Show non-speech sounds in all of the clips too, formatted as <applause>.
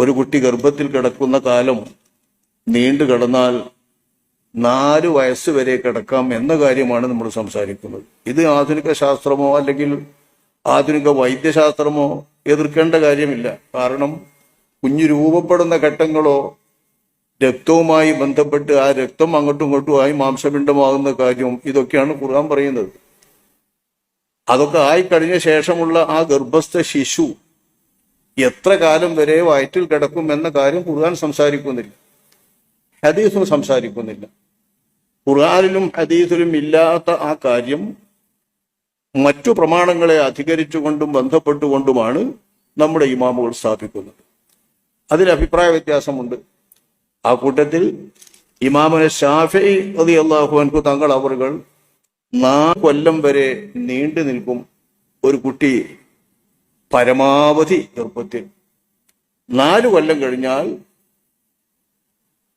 ഒരു കുട്ടി ഗർഭത്തിൽ കിടക്കുന്ന കാലം നീണ്ടു കിടന്നാൽ നാല് വയസ്സ് വരെ കിടക്കാം എന്ന കാര്യമാണ് നമ്മൾ സംസാരിക്കുന്നത്. ഇത് ആധുനിക ശാസ്ത്രമോ അല്ലെങ്കിൽ ആധുനിക വൈദ്യശാസ്ത്രമോ എതിർക്കേണ്ട കാര്യമില്ല. കാരണം കുഞ്ഞു രൂപപ്പെടുന്ന ഘട്ടങ്ങളോ രക്തവുമായി ബന്ധപ്പെട്ട് ആ രക്തം അങ്ങോട്ടും ഇങ്ങോട്ടും ആയി മാംസപിണ്ഡമാകുന്ന കാര്യവും ഇതൊക്കെയാണ് ഖുർആൻ പറയുന്നത്. അതൊക്കെ ആയിക്കഴിഞ്ഞ കഴിഞ്ഞ ശേഷമുള്ള ആ ഗർഭസ്ഥ ശിശു എത്ര കാലം വരെ വയറ്റിൽ കിടക്കും എന്ന കാര്യം ഖുർആൻ സംസാരിക്കുന്നില്ല. ഹദീസും സംസാരിക്കുന്നില്ല. ഖുർആാനിലും ഹദീസിലും ഇല്ലാത്ത ആ കാര്യം മറ്റു പ്രമാണങ്ങളെ അധികരിച്ചുകൊണ്ടും ബന്ധപ്പെട്ടുകൊണ്ടുമാണ് നമ്മുടെ ഇമാമുകൾ സ്ഥാപിക്കുന്നത്. അതിൽ അഭിപ്രായ വ്യത്യാസമുണ്ട്. ആ കൂട്ടത്തിൽ ഇമാമനെ ഷാഫി അതി അള്ളാഹുഅൻകു തങ്ങൾ അവറുകൾ നാല് കൊല്ലം വരെ നീണ്ടു നിൽക്കും ഒരു കുട്ടി പരമാവധി ഗർഭത്തിൽ നാലു കൊല്ലം കഴിഞ്ഞാൽ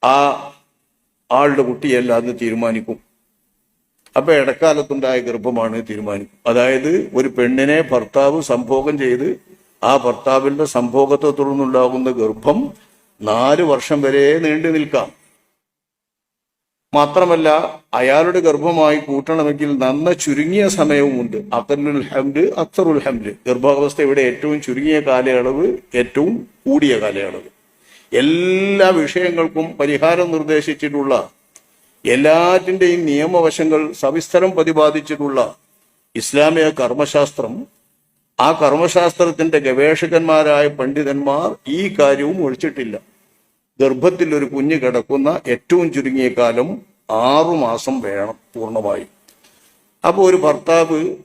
ആ ആളുടെ കുട്ടിയല്ല അന്ന് തീരുമാനിക്കും. അപ്പൊ ഇടക്കാലത്തുണ്ടായ ഗർഭമാണ് തീരുമാനിക്കും. അതായത് ഒരു പെണ്ണിനെ ഭർത്താവ് സംഭോഗം ചെയ്ത് ആ ഭർത്താവിന്റെ സംഭോഗത്തെ തുടർന്നുണ്ടാകുന്ന ഗർഭം നാല് വർഷം വരെ നീണ്ടു നിൽക്കാം. മാത്രമല്ല അയാളുടെ ഗർഭമായി കൂട്ടണമെങ്കിൽ നന്ന ചുരുങ്ങിയ സമയവുമുണ്ട്. അക്കലുൽ ഹംഡ് അക്തറുൽ ഹംഡ്. ഗർഭാവസ്ഥയുടെ ഏറ്റവും ചുരുങ്ങിയ കാലയളവ് ഏറ്റവും കൂടിയ കാലയളവ്. എല്ലാ വിഷയങ്ങൾക്കും പരിഹാരം നിർദ്ദേശിച്ചിട്ടുള്ള എല്ലാറ്റിന്റെയും നിയമവശങ്ങൾ സവിസ്തരം പ്രതിപാദിച്ചിട്ടുള്ള ഇസ്ലാമിക കർമ്മശാസ്ത്രം ആ കർമ്മശാസ്ത്രത്തിന്റെ ഗവേഷകന്മാരായ പണ്ഡിതന്മാർ ഈ കാര്യവും ഒഴിച്ചിട്ടില്ല. ഗർഭത്തിൽ ഒരു കുഞ്ഞ് കിടക്കുന്ന ഏറ്റവും ചുരുങ്ങിയ കാലം ആറു മാസം വേണം പൂർണമായും. അപ്പോൾ ഒരു ഭർത്താവ്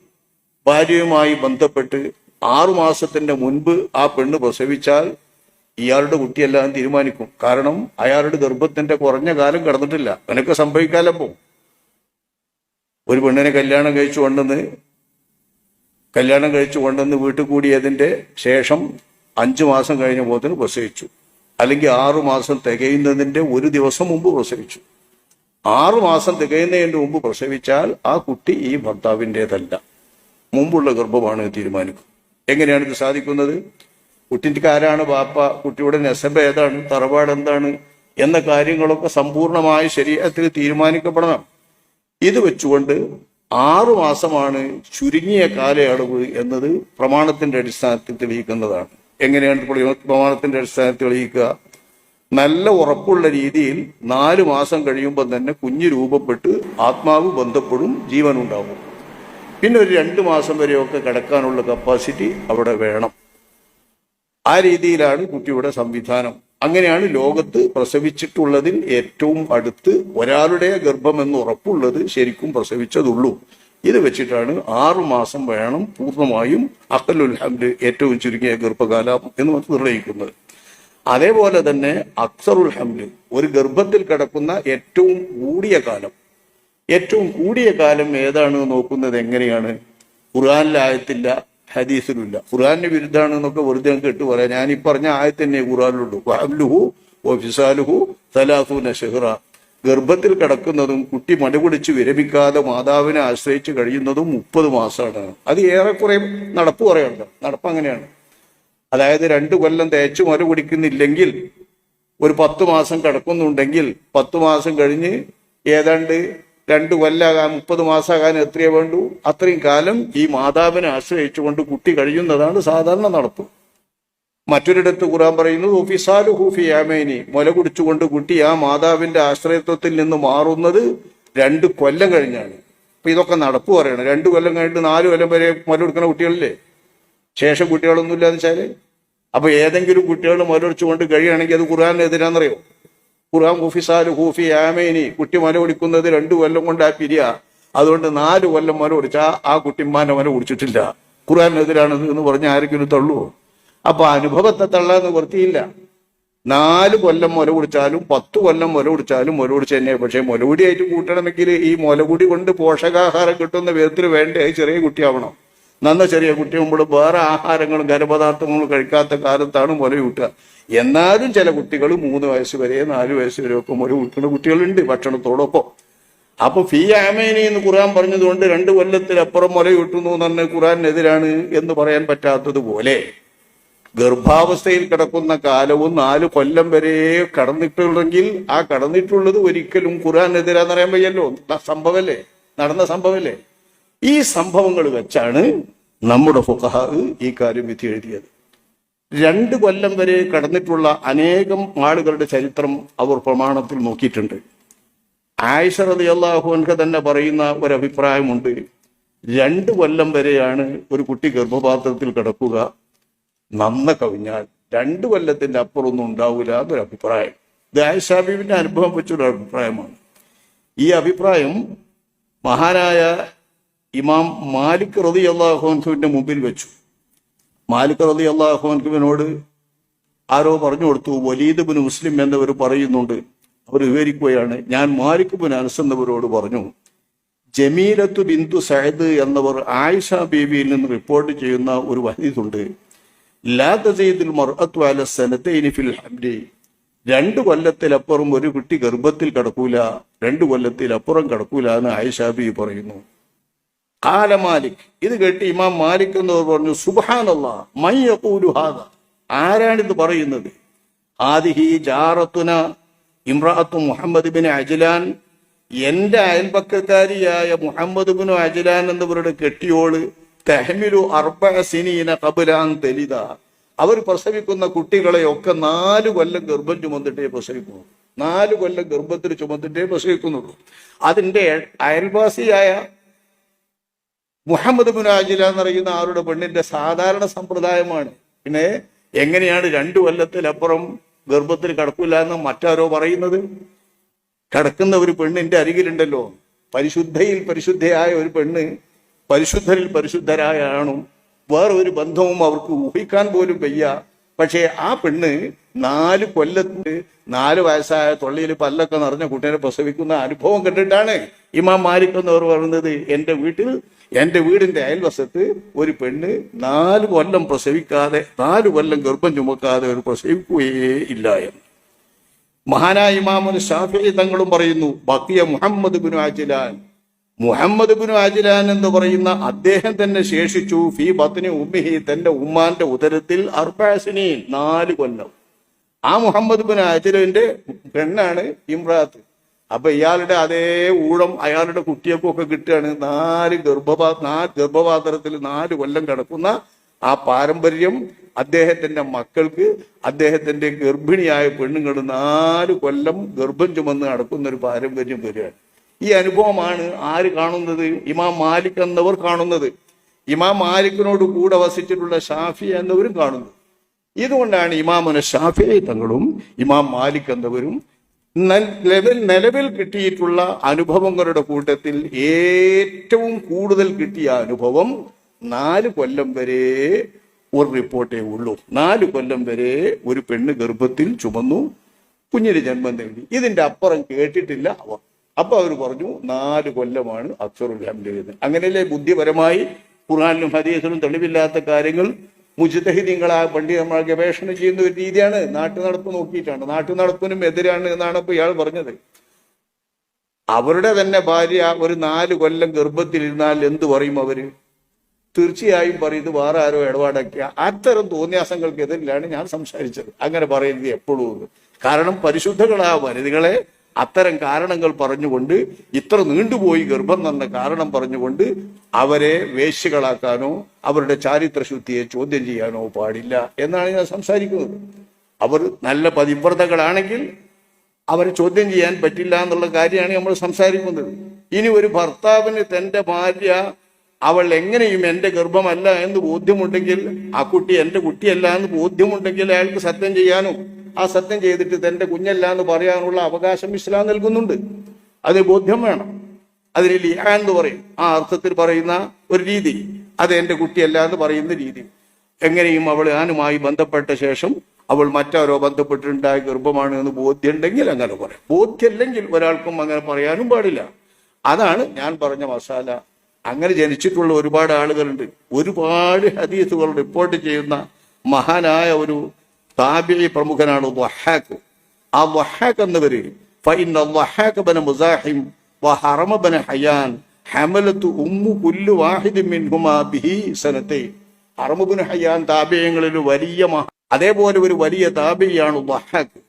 ഭാര്യയുമായി ബന്ധപ്പെട്ട് ആറു മാസത്തിന്റെ മുൻപ് ആ പെണ്ണ് പ്രസവിച്ചാൽ ഇയാളുടെ കുട്ടിയെല്ലാം തീരുമാനിക്കും. കാരണം അയാളുടെ ഗർഭത്തിന്റെ കുറഞ്ഞ കാലം കടന്നിട്ടില്ല. അവനൊക്കെ സംഭവിക്കാലപ്പോ ഒരു പെണ്ണിനെ കല്യാണം കഴിച്ചു കൊണ്ടെന്ന് കല്യാണം കഴിച്ചു കൊണ്ടെന്ന് വീട്ടിൽ കൂടിയതിന്റെ ശേഷം അഞ്ചു മാസം കഴിഞ്ഞ പോത്തിന് പ്രസവിച്ചു. അല്ലെങ്കിൽ ആറു മാസം തികയുന്നതിന്റെ ഒരു ദിവസം മുമ്പ് പ്രസവിച്ചു. ആറു മാസം തികയുന്നതിന്റെ മുമ്പ് പ്രസവിച്ചാൽ ആ കുട്ടി ഈ ഭർത്താവിന്റെതല്ല മുമ്പുള്ള ഗർഭമാണ് തീരുമാനിക്കും. എങ്ങനെയാണ് ഇത് സാധിക്കുന്നത്? കുട്ടിക്ക് ആരാണ് ബാപ്പ? കുട്ടിയുടെ നെസബ് ഏതാണ്? തറവാട് എന്താണ്? എന്ന കാര്യങ്ങളൊക്കെ സമ്പൂർണമായ ശരീരത്തിൽ തീരുമാനിക്കപ്പെടണം. ഇത് വെച്ചുകൊണ്ട് ആറു മാസമാണ് ചുരുങ്ങിയ കാലയളവ് എന്നത് പ്രമാണത്തിന്റെ അടിസ്ഥാനത്തിൽ തെളിയിക്കുന്നതാണ്. എങ്ങനെയാണ് പ്രമാണത്തിന്റെ അടിസ്ഥാനത്തിൽ തെളിയിക്കുക? നല്ല ഉറപ്പുള്ള രീതിയിൽ നാല് മാസം കഴിയുമ്പോൾ തന്നെ കുഞ്ഞ് രൂപപ്പെട്ട് ആത്മാവ് ബന്ധപ്പെടും ജീവൻ ഉണ്ടാവും പിന്നെ ഒരു രണ്ട് മാസം വരെയൊക്കെ കിടക്കാനുള്ള കപ്പാസിറ്റി അവിടെ വേണം. ആ രീതിയിലാണ് കുട്ടിയുടെ സംവിധാനം. അങ്ങനെയാണ് ലോകത്ത് പ്രസവിച്ചിട്ടുള്ളതിൽ ഏറ്റവും അടുത്ത് ഒരാളുടെ ഗർഭം എന്ന് ഉറപ്പുള്ളത് ശരിക്കും പ്രസവിച്ചതുള്ളൂ. ഇത് വെച്ചിട്ടാണ് ആറു മാസം വേണം പൂർണമായും അഖലുൽ ഹംഡ് ഏറ്റവും ചുരുങ്ങിയ ഗർഭകാലം എന്ന് നിർണയിക്കുന്നത് അതേപോലെ തന്നെ അക്സറുൽ ഹംഡ് ഒരു ഗർഭത്തിൽ കിടക്കുന്ന ഏറ്റവും കൂടിയ കാലം. ഏറ്റവും കൂടിയ കാലം ഏതാണ് നോക്കുന്നത് എങ്ങനെയാണ്? ഖുറാനിലായത്തില്ല ഹദീസിലുമില്ല. ഖുർആാനിന് വിരുദ്ധമാണ് എന്നൊക്കെ വെറുതെ കേട്ട് പറയാം. ഞാൻ ഈ പറഞ്ഞ ആയത്തന്നെ ഖുറാനിലുള്ളൂ വഹബ്ലുഹു ഫിസാലുഹു സലാസൂന ഷെഹ്റ ഗർഭത്തിൽ കിടക്കുന്നതും കുട്ടി മടിപിടിച്ച് വിരമിക്കാതെ മാതാവിനെ ആശ്രയിച്ച് കഴിയുന്നതും മുപ്പത് മാസമാണ് അത് ഏറെക്കുറെ നടപ്പ് കുറയുണ്ട്. നടപ്പ് അങ്ങനെയാണ്. അതായത് രണ്ടു കൊല്ലം തേച്ച് മുല ഒരു പത്ത് മാസം കിടക്കുന്നുണ്ടെങ്കിൽ പത്ത് മാസം കഴിഞ്ഞ് ഏതാണ്ട് രണ്ട് കൊല്ലാകാൻ മുപ്പത് മാസമാകാൻ എത്രയേ വേണ്ടു? അത്രയും കാലം ഈ മാതാവിനെ ആശ്രയിച്ചുകൊണ്ട് കുട്ടി കഴിയുന്നതാണ് സാധാരണ നടപ്പ്. മറ്റൊരിടത്ത് ഖുറാൻ പറയുന്നു ഹുഫിസാലു ഹൂഫി യാമേനി. മുല കുടിച്ചുകൊണ്ട് കുട്ടി ആ മാതാവിന്റെ ആശ്രയത്വത്തിൽ നിന്ന് മാറുന്നത് രണ്ട് കൊല്ലം കഴിഞ്ഞാണ്. അപ്പൊ ഇതൊക്കെ നടപ്പ് പറയണം. രണ്ട് കൊല്ലം കഴിഞ്ഞിട്ട് നാല് കൊല്ലം വരെ മുല കൊടുക്കുന്ന കുട്ടികളില്ലേ? ശേഷം കുട്ടികളൊന്നും ഇല്ലാന്ന് വെച്ചാൽ? അപ്പൊ ഏതെങ്കിലും കുട്ടികൾ മുലടിച്ചുകൊണ്ട് കഴിയുകയാണെങ്കിൽ അത് ഖുർആാനെതിരാന്നറിയോ ഖുർആൻ ഹുഫിസാലു ഹൂഫി ആമേനി കുട്ടി മുല കുടിക്കുന്നത് രണ്ടു കൊല്ലം കൊണ്ട് ആ പിരിയ. അതുകൊണ്ട് നാല് കൊല്ലം മുല കുടിച്ചാ ആ കുട്ടിമാന്റെ മുല കുടിച്ചിട്ടില്ല. ഖുറാനെതിരാണ് എന്ന് പറഞ്ഞ ആരെങ്കിലും തള്ളുവോ? അപ്പൊ അനുഭവത്തെ തള്ളാൻ നിവൃത്തിയില്ല നാല് കൊല്ലം മുല കുടിച്ചാലും പത്ത് കൊല്ലം മുല കുടിച്ചാലും മുല കുടിച്ച് തന്നെ. പക്ഷെ മുലകുടിയായിട്ട് കൂട്ടണമെങ്കിൽ ഈ മുലകുടി കൊണ്ട് പോഷകാഹാരം കിട്ടുന്ന വിധത്തിൽ വേണ്ടേ? ചെറിയ കുട്ടിയാവണം. നന്ന ചെറിയ കുട്ടിയാകുമ്പോൾ വേറെ ആഹാരങ്ങളും ഖരപദാർത്ഥങ്ങളും കഴിക്കാത്ത കാലത്താണ് മുല കൂട്ടുക എന്നാലും ചില കുട്ടികൾ മൂന്ന് വയസ്സ് വരെ നാല് വയസ്സ് വരെ ഒക്കെ മുല കൂട്ടുന്ന കുട്ടികളുണ്ട് ഭക്ഷണത്തോടൊപ്പം. അപ്പൊ ഫീ ആമേനി എന്ന് ഖുറാൻ പറഞ്ഞതുകൊണ്ട് രണ്ട് കൊല്ലത്തിലപ്പുറം മുല കിട്ടുന്നു എന്ന് പറഞ്ഞ ഖുറാനെതിരാണ് എന്ന് പറയാൻ പറ്റാത്തതുപോലെ. ഗർഭാവസ്ഥയിൽ കിടക്കുന്ന കാലവും നാല് കൊല്ലം വരെ കടന്നിട്ടുണ്ടെങ്കിൽ ആ കടന്നിട്ടുള്ളത് ഒരിക്കലും ഖുറാനെതിരാന്ന് അറിയാൻ വയ്യല്ലോ. സംഭവല്ലേ? നടന്ന സംഭവല്ലേ? ഈ സംഭവങ്ങൾ വെച്ചാണ് നമ്മുടെ ഫുഖഹ ഈ കാര്യം വിധി എഴുതിയത്. രണ്ട് കൊല്ലം വരെ കടന്നിട്ടുള്ള അനേകം ആളുകളുടെ ചരിത്രം അവർ പ്രമാണത്തിൽ നോക്കിയിട്ടുണ്ട്. ആയിഷ റതി അള്ളാഹുൻക തന്നെ പറയുന്ന ഒരു അഭിപ്രായമുണ്ട് രണ്ട് കൊല്ലം വരെയാണ് ഒരു കുട്ടി ഗർഭപാത്രത്തിൽ കിടക്കുക. നന്ന കവിഞ്ഞാൽ രണ്ട് കൊല്ലത്തിന്റെ അപ്പുറമൊന്നും ഉണ്ടാവില്ല എന്നൊരു അഭിപ്രായം. ഇത് ആയിഷാബീബിന്റെ അനുഭവം വെച്ചൊരു അഭിപ്രായമാണ്. ഈ അഭിപ്രായം മഹാനായ ഇമാം മാലിക് റതി അള്ളാഹുവിന്റെ മുമ്പിൽ വെച്ചു. മാലിക് റതി അള്ളാഹുവിനോട് ആരോ പറഞ്ഞു കൊടുത്തു വലീദ് ബിൻ മുസ്ലിം എന്നവർ പറയുന്നുണ്ട്. അവർ വിവരിക്കുകയാണ് ഞാൻ മാലിക് ബിൻ അനസ് എന്നവരോട് പറഞ്ഞു ജമീലത്തു ബിന്ദു സഹദ് എന്നവർ ആയിഷ ബീവിയിൽ നിന്ന് റിപ്പോർട്ട് ചെയ്യുന്ന ഒരു വഹീദുണ്ട് രണ്ട് കൊല്ലത്തിലപ്പുറം ഒരു കുട്ടി ഗർഭത്തിൽ കടക്കൂല രണ്ട് കൊല്ലത്തിലപ്പുറം കടക്കൂല എന്ന് ആയിഷാബി പറയുന്നു. കാല മാലിക് ഇത് കേട്ട് ഇമാം മാലിക് എന്ന് പറഞ്ഞു സുബാനുള്ള മയ്യൂലു ഹാദ. ആരാണിത് പറയുന്നത്? ആദിഹി ജാറത്തുന ഇമ്രാത്തു മുഹമ്മദ് ബിൻ അജ്ലാൻ. എന്റെ അയൽപക്കക്കാരിയായ മുഹമ്മദ് ബിൻ അജലാൻ എന്നിവരുടെ കെട്ടിയോൾ തെഹമിലു അർബസിനീന കബുലാൻ തെലിത അവർ പ്രസവിക്കുന്ന കുട്ടികളെയൊക്കെ നാല് കൊല്ലം ഗർഭം ചുമന്നിട്ടേ പ്രസവിക്കുന്നു നാല് കൊല്ലം ഗർഭത്തിൽ ചുമന്നിട്ടേ പ്രസവിക്കുന്നുള്ളൂ. അതിന്റെ അയൽവാസിയായ മുഹമ്മദ് മുനാജില എന്നറിയുന്ന ആരുടെ പെണ്ണിന്റെ സാധാരണ സമ്പ്രദായമാണ്. പിന്നെ എങ്ങനെയാണ് രണ്ടു കൊല്ലത്തിലപ്പുറം ഗർഭത്തിൽ കിടക്കില്ല എന്ന് മറ്റാരോ പറയുന്നത്? കിടക്കുന്ന ഒരു പെണ്ണിന്റെ അരികിലുണ്ടല്ലോ. പരിശുദ്ധയിൽ പരിശുദ്ധയായ ഒരു പെണ്ണ് പരിശുദ്ധരിൽ പരിശുദ്ധരായാണ്. വേറൊരു ബന്ധവും അവർക്ക് ഊഹിക്കാൻ പോലും വയ്യ. പക്ഷേ ആ പെണ്ണ് നാല് കൊല്ലത്ത് നാല് വയസ്സായ തൊള്ളിയിൽ പല്ലൊക്കെ നിറഞ്ഞ കുട്ടീനെ പ്രസവിക്കുന്ന അനുഭവം കണ്ടിട്ടാണ് ഇമാം മാലിക് എന്നവർ പറയുന്നത് എന്റെ വീട്ടിൽ എന്റെ വീടിന്റെ അയൽവശത്ത് ഒരു പെണ്ണ് നാല് കൊല്ലം പ്രസവിക്കാതെ നാല് കൊല്ലം ഗർഭം ചുമക്കാതെ ഒരു പ്രസവിക്കുകയേ ഇല്ല എന്ന്. മഹാനായ ഇമാമുൽ ഷാഫി തങ്ങളും പറയുന്നു ബക്കിയ Muhammad bin Ajlan Muhammad bin Ajlan എന്ന് പറയുന്ന അദ്ദേഹം തന്നെ ശേഷിച്ചു. ഫി ബത്തിനി ഉമ്മിഹി തന്റെ ഉമ്മാന്റെ ഉദരത്തിൽ അർബാസിനീൻ നാല് കൊല്ലം. ആ മുഹമ്മദ് ബിൻ ആജിലിന്റെ പെണ്ണാണ് ഇമ്രാത്ത്. അപ്പൊ ഇയാളുടെ അതേ ഊഴം അയാളുടെ കുട്ടിയൊക്കെ കിട്ടുകയാണ്. നാല് ഗർഭപാ നാല് ഗർഭപാത്രത്തിൽ നാല് കൊല്ലം കിടക്കുന്ന ആ പാരമ്പര്യം അദ്ദേഹത്തിന്റെ മക്കൾക്ക് അദ്ദേഹത്തിന്റെ ഗർഭിണിയായ പെണ്ണുങ്ങൾ നാല് കൊല്ലം ഗർഭം ചുമന്ന് നടക്കുന്ന ഒരു പാരമ്പര്യം വരികയാണ്. ഈ അനുഭവമാണ് ആര് കാണുന്നത്? ഇമാം മാലിക് എന്നവർ കാണുന്നത്. ഇമാം മാലിക്കിനോട് കൂടെ വസിച്ചിട്ടുള്ള ഷാഫി എന്നവരും കാണുന്നത് ഇതുകൊണ്ടാണ് ഇമാമുന ഷാഫി തങ്ങളും ഇമാം മാലിക് എന്നവരും നിലവിൽ നിലവിൽ കിട്ടിയിട്ടുള്ള അനുഭവങ്ങളുടെ കൂട്ടത്തിൽ ഏറ്റവും കൂടുതൽ കിട്ടിയ അനുഭവം നാല് കൊല്ലം വരെ ഒരു റിപ്പോർട്ടേ ഉള്ളൂ. നാല് കൊല്ലം വരെ ഒരു പെണ്ണ് ഗർഭത്തിൽ ചുമന്നു. കുഞ്ഞിന് ജന്മം നേടി ഇതിന്റെ അപ്പുറം കേട്ടിട്ടില്ല. അവർ അപ്പൊ അവർ പറഞ്ഞു നാല് കൊല്ലമാണ് അക്സറുൽ ഹംദ് എന്ന് അങ്ങനെയല്ലേ ബുദ്ധിപരമായി ഖുർആാനിലും ഹദീസിലും തെളിവില്ലാത്ത കാര്യങ്ങൾ മുജിതഹിദീങ്ങളായ പണ്ഡിതന്മാർ ഗവേഷണം ചെയ്യുന്ന ഒരു രീതിയാണ് നാട്ടു നടപ്പ് നോക്കിയിട്ടാണ്. നാട്ടു നടപ്പിനും എതിരാണ് എന്നാണ് ഇപ്പൊ ഇയാൾ പറഞ്ഞത്. അവരുടെ തന്നെ ഭാര്യ ഒരു നാല് കൊല്ലം ഗർഭത്തിലിരുന്നാൽ എന്ത് പറയും അവർ? തീർച്ചയായും പറയുന്നത് വേറെ ആരോ ഇടപാടാക്കിയ. അത്തരം തോന്നിയാസങ്ങൾക്ക് എതിരിലാണ് ഞാൻ സംസാരിച്ചത്. അങ്ങനെ പറയുന്നത് എപ്പോഴും കാരണം പരിശുദ്ധകളാ വനിതകളെ അത്തരം കാരണങ്ങൾ പറഞ്ഞുകൊണ്ട് ഇത്ര നീണ്ടുപോയി ഗർഭം തന്ന കാരണം പറഞ്ഞുകൊണ്ട് അവരെ വേശ്യകളാക്കാനോ അവരുടെ ചാരിത്രശുദ്ധിയെ ചോദ്യം ചെയ്യാനോ പാടില്ല എന്നാണ് ഞാൻ സംസാരിക്കുന്നത്. അവർ നല്ല പതിവ്രതകളാണെങ്കിൽ അവരെ ചോദ്യം ചെയ്യാൻ പറ്റില്ല എന്നുള്ള കാര്യമാണ് നമ്മൾ സംസാരിക്കുന്നത്. ഇനി ഒരു ഭർത്താവിന് തന്റെ ഭാര്യ അവൾ എങ്ങനെയും എന്റെ ഗർഭമല്ല എന്ന് ബോധ്യമുണ്ടെങ്കിൽ ആ കുട്ടി എന്റെ കുട്ടിയല്ല എന്ന് ബോധ്യമുണ്ടെങ്കിൽ അയാൾക്ക് സത്യം ചെയ്യാനും ആ സത്യം ചെയ്തിട്ട് തന്റെ കുഞ്ഞല്ല എന്ന് പറയാനുള്ള അവകാശം ഇസ്ലാം നൽകുന്നുണ്ട്. അത് ബോധ്യം വേണം. അതിന് ലിയാൻ എന്ന് പറയും. ആ അർത്ഥത്തിൽ പറയുന്ന ഒരു രീതി. അത് എന്റെ കുട്ടിയല്ല എന്ന് പറയുന്ന രീതി. എങ്ങനെയും അവൾ ഞാനുമായി ബന്ധപ്പെട്ട ശേഷം അവൾ മറ്റാരോ ബന്ധപ്പെട്ടിട്ടുണ്ടായ ഗർഭമാണ് എന്ന് ബോധ്യമുണ്ടെങ്കിൽ അങ്ങനെ പറയാം. ബോധ്യമല്ലെങ്കിൽ ഒരാൾക്കും അങ്ങനെ പറയാനും പാടില്ല. അതാണ് ഞാൻ പറഞ്ഞ മസാല. അങ്ങനെ ജനിച്ചിട്ടുള്ള ഒരുപാട് ആളുകളുണ്ട്. ഒരുപാട് ഹദീസുകൾ റിപ്പോർട്ട് ചെയ്യുന്ന മഹാനായ ഒരു താബിഴി പ്രമുഖനാണ് വഹാക്ക് ആ വഹാക്ക് എന്നവര് മുസാഹിം വഹറമ ബന ഹയാൻ ഹമലത്ത് ഉമ്മു കുല്ലു വാഹിദ് മിൻഹുമാ ബിഹി സനത്തെ. അറമുബിൻ ഹയ്യാൻ താപയങ്ങളിൽ വലിയ മഹ- അതേപോലെ ഒരു വലിയ താബിയാണ് വഹാക്ക്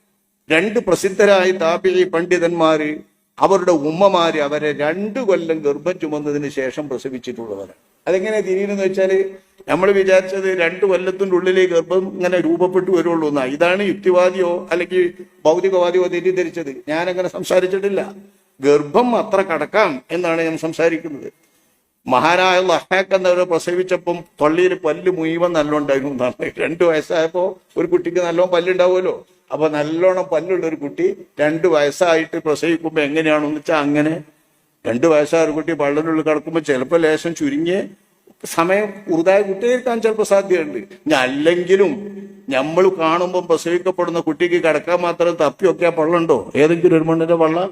രണ്ട് പ്രസിദ്ധരായ താപിഴി പണ്ഡിതന്മാര് അവരുടെ ഉമ്മമാര് അവരെ രണ്ടു കൊല്ലം ഗർഭം ചുമന്നതിന് ശേഷം പ്രസവിച്ചിട്ടുള്ളവരാണ്. അതെങ്ങനെ തിരിയുന്നതെന്ന് വെച്ചാൽ നമ്മൾ വിചാരിച്ചത് രണ്ട് കൊല്ലത്തിന്റെ ഉള്ളിലേ ഗർഭം ഇങ്ങനെ രൂപപ്പെട്ടു വരുള്ളൂ എന്നാ. ഇതാണ് യുക്തിവാദിയോ അല്ലെങ്കിൽ ഭൗതികവാദിയോ തെറ്റിദ്ധരിച്ചത്? ഞാൻ അങ്ങനെ സംസാരിച്ചിട്ടില്ല. ഗർഭം അത്ര കടക്കാം എന്നാണ് ഞാൻ സംസാരിക്കുന്നത്. മഹാനായ ലഹാക്ക് എന്നവരെ പ്രസവിച്ചപ്പം തൊള്ളിയിൽ പല്ല് മുഴുവൻ നല്ലോണ്ടായിരുന്നു എന്നാണ്. രണ്ടു വയസ്സായപ്പോ ഒരു കുട്ടിക്ക് നല്ലോണം പല്ലുണ്ടാവുമല്ലോ. അപ്പൊ നല്ലോണം പല്ലുള്ള ഒരു കുട്ടി രണ്ട് വയസ്സായിട്ട് പ്രസവിക്കുമ്പോൾ എങ്ങനെയാണെന്ന് വെച്ചാൽ അങ്ങനെ രണ്ട് വയസ്സായ ഒരു കുട്ടി പള്ളിനുള്ളിൽ കിടക്കുമ്പോൾ ചിലപ്പോൾ ലേശം ചുരുങ്ങിയ സമയം കുറുതായ കുട്ടിയായിരിക്കാൻ ചിലപ്പോൾ സാധ്യതയുണ്ട്. അല്ലെങ്കിലും നമ്മൾ കാണുമ്പോൾ പ്രസവിക്കപ്പെടുന്ന കുട്ടിക്ക് കിടക്കാൻ മാത്രം തപ്പിയൊക്കെ ആ പള്ളുണ്ടോ? ഏതെങ്കിലും ഒരു മണ്ണിന്റെ വള്ള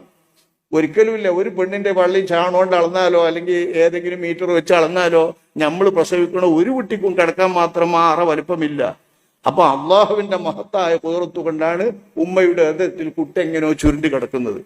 ഒരിക്കലുമില്ല. ഒരു പെണ്ണിന്റെ വള്ളി ചാണോണ്ട് അളന്നാലോ അല്ലെങ്കിൽ ഏതെങ്കിലും മീറ്റർ വെച്ച് അളന്നാലോ നമ്മൾ പ്രസവിക്കണ ഒരു കുട്ടിക്കും കിടക്കാൻ മാത്രം ആ അറ വലിപ്പമില്ല. അപ്പൊ അള്ളാഹുവിന്റെ മഹത്തായ കുതിർത്തു കൊണ്ടാണ് ഉമ്മയുടെ ഹൃദയത്തിൽ കുട്ടി എങ്ങനെയോ ചുരുണ്ടി കിടക്കുന്നത്.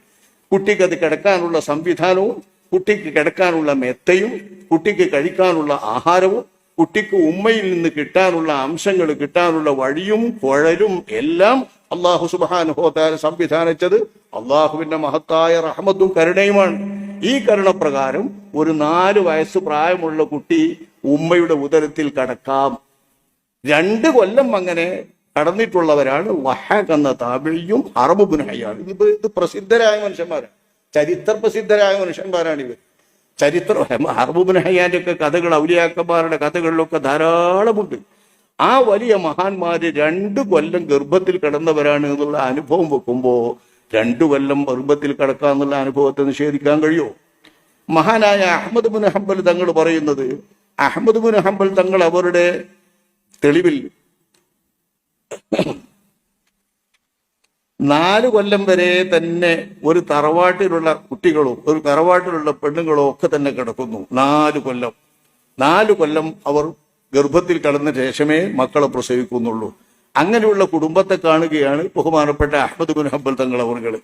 കുട്ടിക്ക് അത് കിടക്കാനുള്ള സംവിധാനവും കുട്ടിക്ക് കിടക്കാനുള്ള മെത്തയും കുട്ടിക്ക് കഴിക്കാനുള്ള ആഹാരവും കുട്ടിക്ക് ഉമ്മയിൽ നിന്ന് കിട്ടാനുള്ള അംശങ്ങൾ കിട്ടാനുള്ള വഴിയും കുഴലും എല്ലാം അള്ളാഹു സുബാനുഹോത്താര സംവിധാനിച്ചത് അള്ളാഹുവിന്റെ മഹത്തായ റഹമത്തും കരുണയുമാണ്. ഈ കരുണപ്രകാരം ഒരു നാല് വയസ്സ് പ്രായമുള്ള കുട്ടി ഉമ്മയുടെ ഉദരത്തിൽ കടക്കാം. രണ്ട് കൊല്ലം അങ്ങനെ കടന്നിട്ടുള്ളവരാണ് വഹാഖ് എന്ന താബിഴിയും അറബുബുൻ ഹയ്യാണ് ഇത് ഇത് പ്രസിദ്ധരായ മനുഷ്യന്മാരാണ്. ചരിത്ര പ്രസിദ്ധരായ മനുഷ്യന്മാരാണ് ഇവർ. ചരിത്ര അറബുബുൻ ഒക്കെ കഥകൾ ഔലിയാക്കന്മാരുടെ കഥകളിലൊക്കെ ധാരാളമുണ്ട് ആ വലിയ മഹാന്മാര് രണ്ട് കൊല്ലം ഗർഭത്തിൽ കിടന്നവരാണ് എന്നുള്ള അനുഭവം വെക്കുമ്പോ രണ്ടു കൊല്ലം ഗർഭത്തിൽ കിടക്കാന്നുള്ള അനുഭവത്തെ നിഷേധിക്കാൻ കഴിയുമോ മഹാനായ അഹമ്മദ് ബുൻ ഹംബൽ തങ്ങൾ പറയുന്നത് അഹമ്മദ് ബുൻ ഹംബൽ തങ്ങൾ അവരുടെ തെളിവിൽ <coughs> നാല് കൊല്ലം വരെ തന്നെ ഒരു തറവാട്ടിലുള്ള കുട്ടികളോ ഒരു തറവാട്ടിലുള്ള പെണ്ണുങ്ങളോ ഒക്കെ തന്നെ കിടക്കുന്നു. നാല് കൊല്ലം. നാല് കൊല്ലം അവർ ഗർഭത്തിൽ കടന്ന ശേഷമേ മക്കളെ പ്രസവിക്കുന്നുള്ളൂ. അങ്ങനെയുള്ള കുടുംബത്തെ കാണുകയാണ് ബഹുമാനപ്പെട്ട അഹമ്മദ് ബിൻ ഹബ്ബൽ തങ്ങൾ അവർ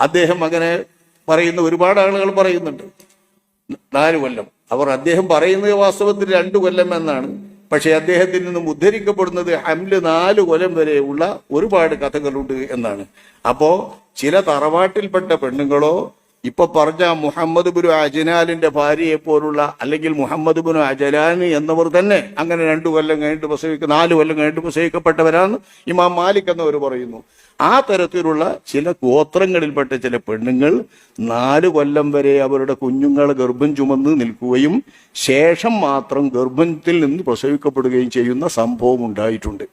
അദ്ദേഹം അങ്ങനെ പറയുന്ന ഒരുപാട് ആളുകൾ പറയുന്നുണ്ട്. നാല് കൊല്ലം. അവർ അദ്ദേഹം പറയുന്നത് വാസ്തവത്തിൽ രണ്ടു കൊല്ലം എന്നാണ്. പക്ഷെ അദ്ദേഹത്തിൽ നിന്നും ഉദ്ധരിക്കപ്പെടുന്നത് ഹംൽ നാല് കൊലം വരെയുള്ള ഒരുപാട് കഥകളുണ്ട് എന്നാണ്. അപ്പോ ചില തറവാട്ടിൽപ്പെട്ട പെണ്ണുങ്ങളോ ഇപ്പൊ പറഞ്ഞ മുഹമ്മദ് ബുനു അജനാലിന്റെ ഭാര്യയെ പോലുള്ള അല്ലെങ്കിൽ മുഹമ്മദ് ബുനു അജലാൻ എന്നവർ തന്നെ അങ്ങനെ രണ്ടു കൊല്ലം കഴിഞ്ഞിട്ട് പ്രസവിക്ക നാല് കൊല്ലം കഴിഞ്ഞിട്ട് പ്രസവിക്കപ്പെട്ടവരാന്ന് ഇമാം മാലിക് എന്നവർ പറയുന്നു. ആ തരത്തിലുള്ള ചില ഗോത്രങ്ങളിൽപ്പെട്ട ചില പെണ്ണുങ്ങൾ നാല് കൊല്ലം വരെ അവരുടെ കുഞ്ഞുങ്ങൾ ഗർഭം ചുമന്ന് നിൽക്കുകയും ശേഷം മാത്രം ഗർഭത്തിൽ നിന്ന് പ്രസവിക്കപ്പെടുകയും ചെയ്യുന്ന സംഭവം ഉണ്ടായിട്ടുണ്ട്.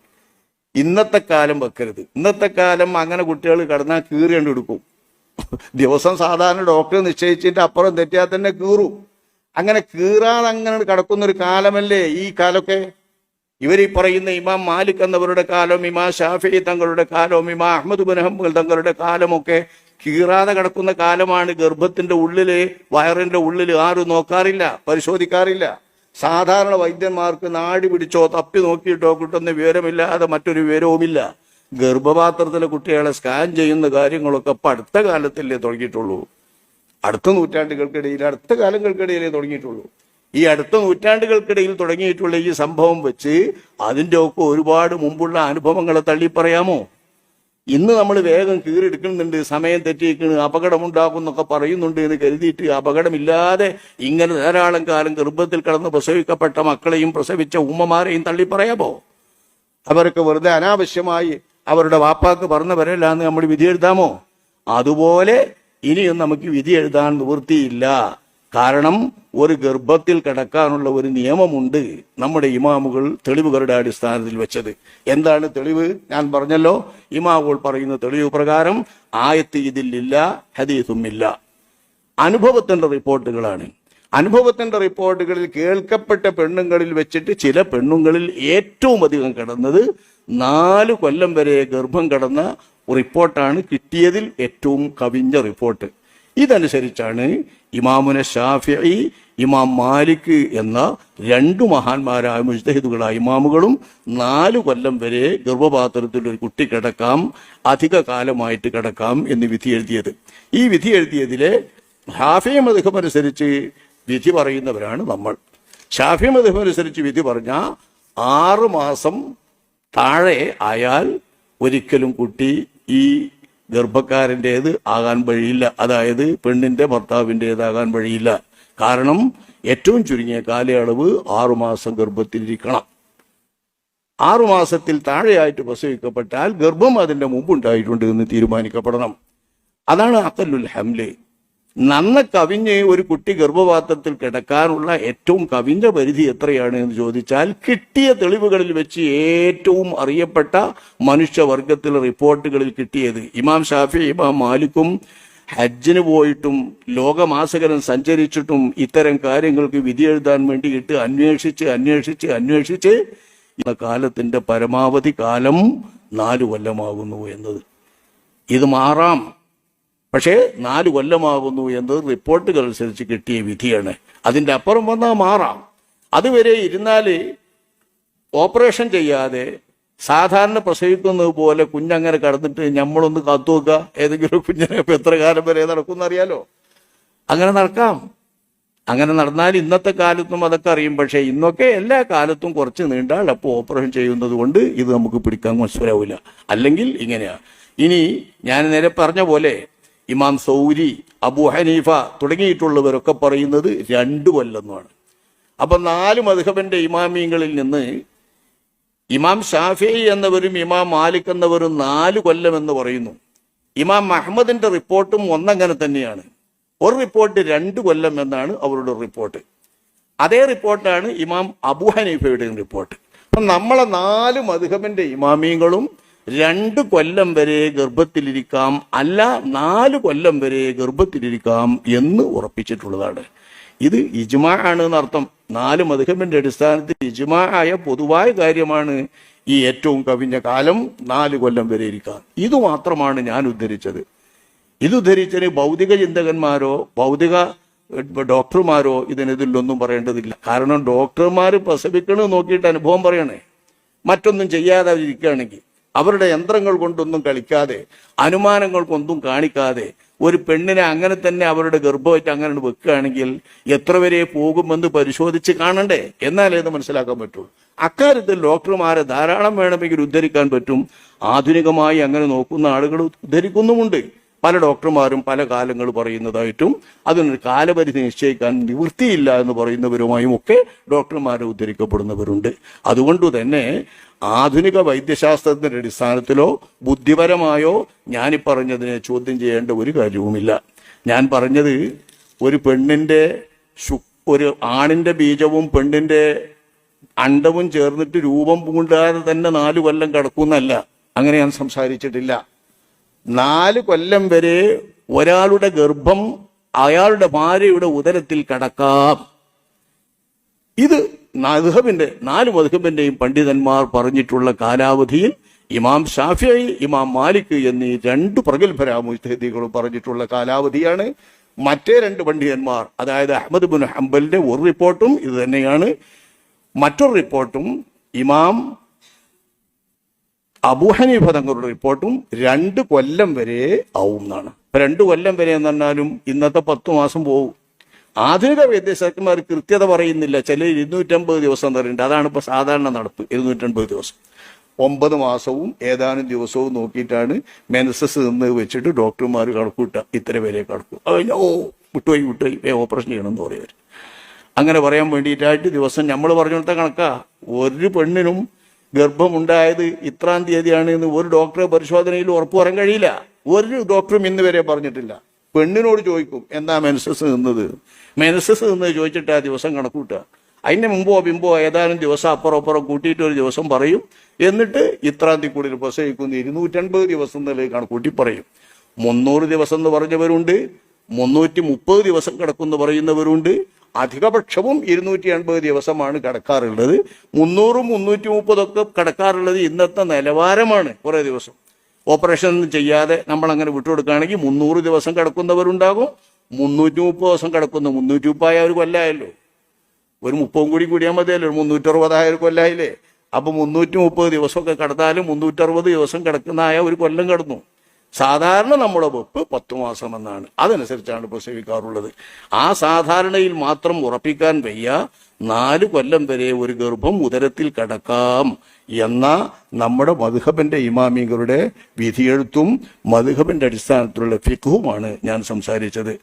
ഇന്നത്തെ കാലം വെക്കരുത്. ഇന്നത്തെ കാലം അങ്ങനെ കുട്ടികൾ കടന്നാൽ കീറി കണ്ടെടുക്കും ദിവസം സാധാരണ ഡോക്ടർ നിശ്ചയിച്ചിട്ട് അപ്പുറം തെറ്റിയാൽ തന്നെ കീറും. അങ്ങനെ കീറാതെ അങ്ങനെ കിടക്കുന്ന ഒരു കാലമല്ലേ ഈ കാലമൊക്കെ? ഇവർ ഈ പറയുന്ന ഇമാം മാലിക് എന്നവരുടെ കാലം ഇമാ ഷാഫി തങ്ങളുടെ കാലവും ഇമാ അഹമ്മദ് ബുൻ ഹംബൽ തങ്ങളുടെ കാലമൊക്കെ കീറാതെ കിടക്കുന്ന കാലമാണ് ഗർഭത്തിന്റെ ഉള്ളിൽ വയറിന്റെ ഉള്ളിൽ ആരും നോക്കാറില്ല പരിശോധിക്കാറില്ല. സാധാരണ വൈദ്യന്മാർക്ക് നാടി പിടിച്ചോ തപ്പി നോക്കിയിട്ടോ കിട്ടുന്ന വിവരമില്ലാതെ മറ്റൊരു വിവരവുമില്ല. ഗർഭപാത്രത്തിലെ കുട്ടികളെ സ്കാൻ ചെയ്യുന്ന കാര്യങ്ങളൊക്കെ ഇപ്പൊ അടുത്ത കാലത്തല്ലേ തുടങ്ങിയിട്ടുള്ളൂ. അടുത്ത നൂറ്റാണ്ടുകൾക്കിടയിൽ അടുത്ത കാലങ്ങൾക്കിടയിലേ തുടങ്ങിയിട്ടുള്ളൂ. ഈ അടുത്ത നൂറ്റാണ്ടുകൾക്കിടയിൽ തുടങ്ങിയിട്ടുള്ള ഈ സംഭവം വെച്ച് അതിന്റെ ഒക്കെ ഒരുപാട് മുമ്പുള്ള അനുഭവങ്ങളെ തള്ളി പറയാമോ? ഇന്ന് നമ്മൾ വേഗം കീറിയെടുക്കുന്നുണ്ട് സമയം തെറ്റിയിരിക്കുന്നു അപകടമുണ്ടാകുന്നൊക്കെ പറയുന്നുണ്ട് എന്ന് കരുതിയിട്ട് അപകടമില്ലാതെ ഇങ്ങനെ ധാരാളം കാലം ഗർഭത്തിൽ കടന്ന് പ്രസവിക്കപ്പെട്ട മക്കളെയും പ്രസവിച്ച ഉമ്മമാരെയും തള്ളി പറയാമോ? അവർക്ക് വെറുതെ അനാവശ്യമായി അവരുടെ വാപ്പാക്ക് പറഞ്ഞവരല്ലാന്ന് നമ്മൾ വിധി എഴുതാമോ? അതുപോലെ ഇനിയും നമുക്ക് വിധി എഴുതാൻ നിവൃത്തിയില്ല. കാരണം ഒരു ഗർഭത്തിൽ കിടക്കാനുള്ള ഒരു നിയമമുണ്ട് നമ്മുടെ ഇമാമുകൾ തെളിവുകളുടെ അടിസ്ഥാനത്തിൽ വെച്ചത്. എന്താണ് തെളിവ്? ഞാൻ പറഞ്ഞല്ലോ ഇമാമുകൾ പറയുന്ന തെളിവ് പ്രകാരം ആയത്ത് ഇതിലില്ല ഹദീസുമില്ല അനുഭവത്തിന്റെ റിപ്പോർട്ടുകളാണ്. അനുഭവത്തിന്റെ റിപ്പോർട്ടുകളിൽ കേൾക്കപ്പെട്ട പെണ്ണുങ്ങളിൽ വെച്ചിട്ട് ചില പെണ്ണുങ്ങളിൽ ഏറ്റവും അധികം കിടന്നത് നാല് കൊല്ലം വരെ ഗർഭം കടന്ന റിപ്പോർട്ടാണ് കിട്ടിയതിൽ ഏറ്റവും കവിഞ്ഞ റിപ്പോർട്ട്. ഇതനുസരിച്ചാണ് ഇമാമുന ഷാഫി ഇമാം മാലിക് എന്ന രണ്ടു മഹാന്മാരായ മുജ്തഹിദുകളായ ഇമാമുകളും നാല് കൊല്ലം വരെ ഗർഭപാത്രത്തിൽ ഒരു കുട്ടി കിടക്കാം അധിക കാലമായിട്ട് കിടക്കാം എന്ന് വിധി എഴുതിയത്. ഈ വിധി എഴുതിയതിലെ ഹാഫി മധുഹം അനുസരിച്ച് വിധി പറയുന്നവരാണ് നമ്മൾ. ഷാഫി മധുഹം അനുസരിച്ച് വിധി പറഞ്ഞ ആറ് മാസം താഴെ ആയാൽ ഒരിക്കലും കുട്ടി ഈ ഗർഭക്കാരന്റേത് ആകാൻ വഴിയില്ല. അതായത് പെണ്ണിന്റെ ഭർത്താവിന്റേതാകാൻ വഴിയില്ല. കാരണം ഏറ്റവും ചുരുങ്ങിയ കാലയളവ് ആറുമാസം ഗർഭത്തിലിരിക്കണം. ആറുമാസത്തിൽ താഴെയായിട്ട് പ്രസവിക്കപ്പെട്ടാൽ ഗർഭം അതിന്റെ മുമ്പുണ്ടായിട്ടുണ്ട് എന്ന് തീരുമാനിക്കപ്പെടണം. അതാണ് അക്കല്ലുൽ ഹംൽ. നന്ന കവിഞ്ഞ് ഒരു കുട്ടി ഗർഭപാത്രത്തിൽ കിടക്കാനുള്ള ഏറ്റവും കവിഞ്ഞ പരിധി എത്രയാണ് എന്ന് ചോദിച്ചാൽ കിട്ടിയ തെളിവുകളിൽ വെച്ച് ഏറ്റവും അറിയപ്പെട്ട മനുഷ്യവർഗത്തിൽ റിപ്പോർട്ടുകളിൽ കിട്ടിയത് ഇമാം ഷാഫി ഇമാം മാലിക്കും ഹജ്ജിന് പോയിട്ടും ലോകമാസകരം സഞ്ചരിച്ചിട്ടും ഇത്തരം കാര്യങ്ങൾക്ക് വിധി എഴുതാൻ വേണ്ടിയിട്ട് അന്വേഷിച്ച് അന്വേഷിച്ച് അന്വേഷിച്ച് കാലത്തിന്റെ പരമാവധി കാലം നാലു കൊല്ലമാകുന്നു എന്നത്. ഇത് മാറാം. പക്ഷേ നാല് കൊല്ലമാകുന്നു എന്നത് റിപ്പോർട്ടുകൾ അനുസരിച്ച് കിട്ടിയ വിധിയാണ്. അതിന്റെ അപ്പുറം വന്നാൽ മാറാം. അതുവരെ ഇരുന്നാൽ ഓപ്പറേഷൻ ചെയ്യാതെ സാധാരണ പ്രസവിക്കുന്നത് പോലെ കുഞ്ഞങ്ങനെ കടന്നിട്ട് നമ്മളൊന്ന് കാത്തു നോക്കുക ഏതെങ്കിലും കുഞ്ഞിനെ ഇപ്പം എത്ര കാലം വരെ നടക്കുമെന്ന് അറിയാലോ? അങ്ങനെ നടക്കാം. അങ്ങനെ നടന്നാൽ ഇന്നത്തെ കാലത്തും അതൊക്കെ അറിയും. പക്ഷേ ഇന്നൊക്കെ എല്ലാ കാലത്തും കുറച്ച് നീണ്ടാൽ അപ്പോൾ ഓപ്പറേഷൻ ചെയ്യുന്നത് കൊണ്ട് ഇത് നമുക്ക് പിടിക്കാൻ മനസ്സിലാവില്ല. അല്ലെങ്കിൽ ഇങ്ങനെയാണ് ഇനി ഞാൻ നേരെ പറഞ്ഞ പോലെ ഇമാം സൗരി അബു ഹനീഫ തുടങ്ങിയിട്ടുള്ളവരൊക്കെ പറയുന്നത് രണ്ടു കൊല്ലെന്നാണ് അപ്പൊ നാല് മധുഹബന്റെ ഇമാമിയങ്ങളിൽ നിന്ന് ഇമാം ഷാഫി എന്നവരും ഇമാം മാലിക് എന്നവരും നാല് കൊല്ലം എന്ന് പറയുന്നു. ഇമാം അഹമ്മദിന്റെ റിപ്പോർട്ടും ഒന്നങ്ങനെ തന്നെയാണ്. ഒരു റിപ്പോർട്ട് രണ്ട് കൊല്ലം എന്നാണ് അവരുടെ റിപ്പോർട്ട്. അതേ റിപ്പോർട്ടാണ് ഇമാം അബു ഹനീഫയുടെയും റിപ്പോർട്ട്. അപ്പൊ നമ്മളെ നാല് മധുഹബന്റെ ഇമാമിയങ്ങളും രണ്ട് കൊല്ലം വരെ ഗർഭത്തിലിരിക്കാം അല്ല നാല് കൊല്ലം വരെ ഗർഭത്തിലിരിക്കാം എന്ന് ഉറപ്പിച്ചിട്ടുള്ളതാണ്. ഇത് ഇജ്മാ ആണ് എന്നർത്ഥം. നാല് മധുഹബിന്റെ അടിസ്ഥാനത്തിൽ ഇജ്മാ ആയ പൊതുവായ കാര്യമാണ് ഈ ഏറ്റവും കവിഞ്ഞ കാലം നാല് കൊല്ലം വരെ ഇരിക്കാം ഇത് മാത്രമാണ് ഞാൻ ഉദ്ധരിച്ചത്. ഇത് ഉദ്ധരിച്ചതിന് ഭൗതിക ചിന്തകന്മാരോ ഭൗതിക ഡോക്ടർമാരോ ഇതിനെതിലൊന്നും പറയേണ്ടതില്ല. കാരണം ഡോക്ടർമാർ പ്രസവിക്കണമെന്ന് നോക്കിയിട്ട് അനുഭവം പറയണേ. മറ്റൊന്നും ചെയ്യാതെ ഇരിക്കുകയാണെങ്കിൽ അവരുടെ യന്ത്രങ്ങൾ കൊണ്ടൊന്നും കളിക്കാതെ അനുമാനങ്ങൾ കൊണ്ടും കാണിക്കാതെ ഒരു പെണ്ണിനെ അങ്ങനെ തന്നെ അവരുടെ ഗർഭമായിട്ട് അങ്ങനെ വെക്കുകയാണെങ്കിൽ എത്ര വരെ പോകുമെന്ന് പരിശോധിച്ച് കാണണ്ടേ? എന്നാലേ ഇത് മനസ്സിലാക്കാൻ പറ്റുള്ളൂ അക്കാര്യത്തിൽ ഡോക്ടർമാരെ ധാരാളം വേണമെങ്കിൽ ഉദ്ധരിക്കാൻ പറ്റും. ആധുനികമായി അങ്ങനെ നോക്കുന്ന ആളുകൾ ഉദ്ധരിക്കുന്നുമുണ്ട്. പല ഡോക്ടർമാരും പല കാലങ്ങൾ പറയുന്നതായിട്ടും അതിനൊരു കാലപരിധി നിശ്ചയിക്കാൻ നിവൃത്തിയില്ല എന്ന് പറയുന്നവരുമായും ഒക്കെ ഡോക്ടർമാരെ ഉദ്ധരിക്കപ്പെടുന്നവരുണ്ട്. അതുകൊണ്ട് തന്നെ ആധുനിക വൈദ്യശാസ്ത്രത്തിന്റെ അടിസ്ഥാനത്തിലോ ബുദ്ധിപരമായോ ഞാനീ പറഞ്ഞതിനെ ചോദ്യം ചെയ്യേണ്ട ഒരു കാര്യവുമില്ല. ഞാൻ പറഞ്ഞത് ഒരു പെണ്ണിന്റെ ഒരു ആണിന്റെ ബീജവും പെണ്ണിന്റെ അണ്ടവും ചേർന്നിട്ട് രൂപം പൂണ്ടാതെ തന്നെ നാലു കൊല്ലം കിടക്കുന്നല്ല അങ്ങനെ ഞാൻ സംസാരിച്ചിട്ടില്ല. നാല് കൊല്ലം വരെ ഒരാളുടെ ഗർഭം അയാളുടെ ഭാര്യയുടെ ഉദരത്തിൽ കടക്കാം. ഇത് മധുഹബിന്റെ നാല് മധുഹബിന്റെയും പണ്ഡിതന്മാർ പറഞ്ഞിട്ടുള്ള കാലാവധിയിൽ ഇമാം ഷാഫിയായി ഇമാം മാലിക് എന്നീ രണ്ട് പ്രഗത്ഭരാ മുസ്തഹിദികളും പറഞ്ഞിട്ടുള്ള കാലാവധിയാണ്. മറ്റേ രണ്ട് പണ്ഡിതന്മാർ അതായത് അഹമ്മദ് ബിൻ ഹംബലിന്റെ ഒരു റിപ്പോർട്ടും ഇത് തന്നെയാണ്. മറ്റൊരു റിപ്പോർട്ടും ഇമാം അബൂഹനീഫ തങ്ങളുടെ റിപ്പോർട്ടും രണ്ട് കൊല്ലം വരെ ആവും എന്നാണ് രണ്ട് കൊല്ലം വരെ എന്ന് പറഞ്ഞാലും ഇന്നത്തെ പത്ത് മാസം പോകും. ആധുനിക വൈദ്യശാസ്ത്രന്മാർ കൃത്യത പറയുന്നില്ല. ചില ഇരുന്നൂറ്റമ്പത് ദിവസം പറയുന്നുണ്ട്. അതാണ് ഇപ്പൊ സാധാരണ നടപ്പ്. ഇരുന്നൂറ്റമ്പത് ദിവസം. ഒമ്പത് മാസവും ഏതാനും ദിവസവും നോക്കിയിട്ടാണ് മെനസസ് നിന്ന് വെച്ചിട്ട് ഡോക്ടർമാർ കണക്കൂട്ടുക ഇത്ര പേരെ കണക്കും. അത് കഴിഞ്ഞാൽ ഓ വിട്ടുപോയി വിട്ടുപോയി വേ ഓപ്പറേഷൻ ചെയ്യണമെന്ന് പറയുവർ അങ്ങനെ പറയാൻ വേണ്ടിയിട്ടായിട്ട് ദിവസം നമ്മൾ പറഞ്ഞിടത്ത കണക്കാ. ഒരു പെണ്ണിനും ഗർഭമുണ്ടായത് ഇത്രാം തീയതിയാണ് എന്ന് ഒരു ഡോക്ടറെ പരിശോധനയിൽ ഉറപ്പ് പറയാൻ കഴിയില്ല. ഒരു ഡോക്ടറും ഇന്ന് വരെ പറഞ്ഞിട്ടില്ല. പെണ്ണിനോട് ചോദിക്കും എന്താ മെനസസ് നിന്നത് മെനസസ് നിന്ന് ചോദിച്ചിട്ട് ആ ദിവസം കണക്കൂട്ടുക. അതിന് മുമ്പോ പിമ്പോ ഏതാനും ദിവസം അപ്പുറം അപ്പുറം കൂട്ടിയിട്ട് ഒരു ദിവസം പറയും. എന്നിട്ട് ഇത്രാം തീയതി കൂടി പ്രസവിക്കുന്ന ഇരുന്നൂറ്റൻപത് ദിവസം എന്നുള്ളത് കണക്കൂട്ടി പറയും. മുന്നൂറ് ദിവസം എന്ന് പറഞ്ഞവരുണ്ട്. മുന്നൂറ്റി മുപ്പത് ദിവസം കിടക്കുന്നു പറയുന്നവരുണ്ട്. അധികപക്ഷവും ഇരുന്നൂറ്റി എൺപത് ദിവസമാണ് കിടക്കാറുള്ളത്. മുന്നൂറും മുന്നൂറ്റി മുപ്പതൊക്കെ കിടക്കാറുള്ളത് ഇന്നത്തെ നിലവാരമാണ് കുറേ ദിവസം. ഓപ്പറേഷൻ ചെയ്യാതെ നമ്മൾ അങ്ങനെ വിട്ടുകൊടുക്കുകയാണെങ്കിൽ മുന്നൂറ് ദിവസം കിടക്കുന്നവരുണ്ടാകും. മുന്നൂറ്റി മുപ്പത് ദിവസം കിടക്കുന്ന. മുന്നൂറ്റി മുപ്പായ ഒരു കൊല്ലായല്ലോ. ഒരു മുപ്പതും കൂടി കൂടിയാൽ മതിയല്ലോ. മുന്നൂറ്ററുപതായ ഒരു കൊല്ലായില്ലേ. അപ്പൊ മുന്നൂറ്റി മുപ്പത് ദിവസമൊക്കെ കിടന്നാലും മുന്നൂറ്ററുപത് ദിവസം കിടക്കുന്നതായ ഒരു കൊല്ലം കിടന്നു. സാധാരണ നമ്മുടെ വെപ്പ് പത്തു മാസം എന്നാണ്. അതനുസരിച്ചാണ് പ്രസവിക്കാറുള്ളത് ആ സാധാരണയിൽ മാത്രം ഉറപ്പിക്കാൻ വയ്യ. നാല് കൊല്ലം വരെ ഒരു ഗർഭം ഉദരത്തിൽ കിടക്കാം എന്ന നമ്മുടെ മധുഹബന്റെ ഇമാമികളുടെ വിധിയെഴുത്തും മധുഹബന്റെ അടിസ്ഥാനത്തിലുള്ള ഫിഖുവുമാണ് ഞാൻ സംസാരിച്ചത്.